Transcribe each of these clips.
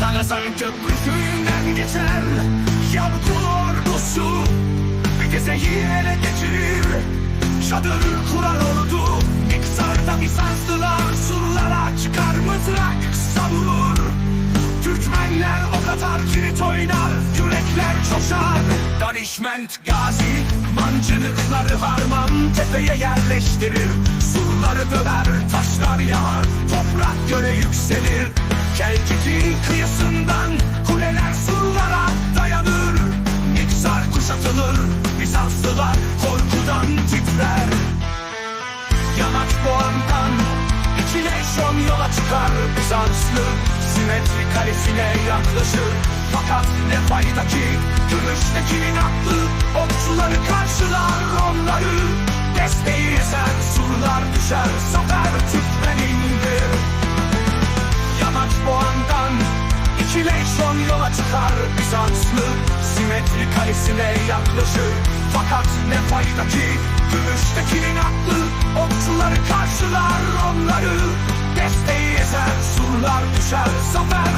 Dalasan köprüsünden geçer Yavru ordusu Bir gezeyi ele geçirir Çadır kurar ordu. İksarda Bizanslılar surlara çıkar mızrak savurur Türkmenler o kadar kilit oynar Yürekler coşar Danişment gazi Mancınıkları harman tepeye yerleştirir. Surları döver taşlar yağar Toprak göre yükselir. Kelkit'in kıyısından Kuleler surlara dayanır. İksar kuşatılır Bizanslılar korkudan titrer. Yamaç boğandan İkileşon yola çıkar. Bizanslı simetri kalesine yaklaşır Fakat ne fayda ki? Gümüştekinin aklı Okçuları karşılar onları. Desteği ezen surlar düşer Zafer Türkmenindir Yamaç boğandan İkileşon yola çıkar. Bizanslı simetri kalesine yaklaşır. Fakat ne fayda ki? Gümüştekinin aklı Okçuları karşılar onları. Desteği ezer surlar düşer Zafer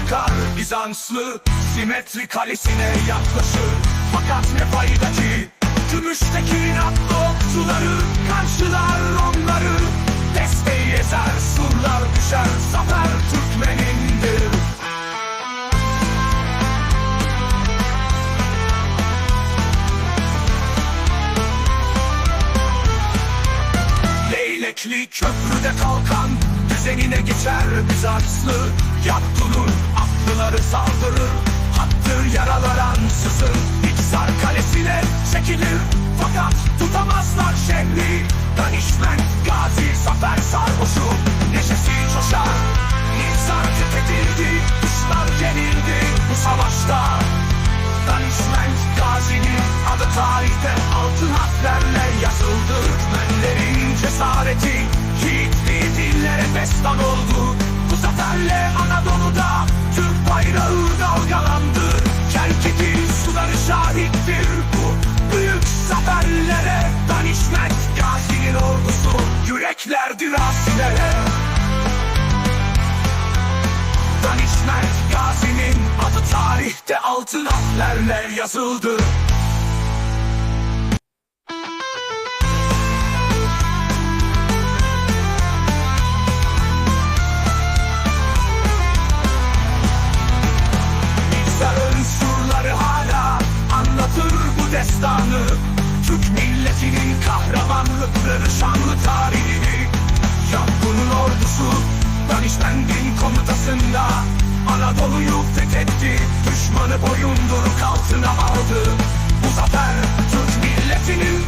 çıkar. Bizanslı simetri kalesine yaklaşır. Fakat ne fayda ki? Gümüştekin atlı okçuları Karşılar onları. Desteği ezer surlar düşer Zafer Türkmenindir. Leylekli köprüde kalkan Düzenine geçer Bizanslı aklıları çekilir Fakat tutamazlar şehri. Danişment gazi zafer sarhoşu. Neşesi coşar. İksar tüketildi Düşman yenildi bu savaşta. Danişment Gazi'nin adı tarihte altın harflerle yazıldı. Türkmenlerin cesareti yiğitliği dillere destan oldu. Bu zaferle Anadolu'da yüreklerdir asilere Danişment Gazi'nin adı tarihte altın harflerle yazıldı. Destanı. Türk milletinin kahramanlıkları şanlı tarihini Yakkun'un ordusu. Danişment'in komutasında. Anadolu'yu fethetti. Düşmanı boyunduruk altına aldı. Bu zafer Türk milletinin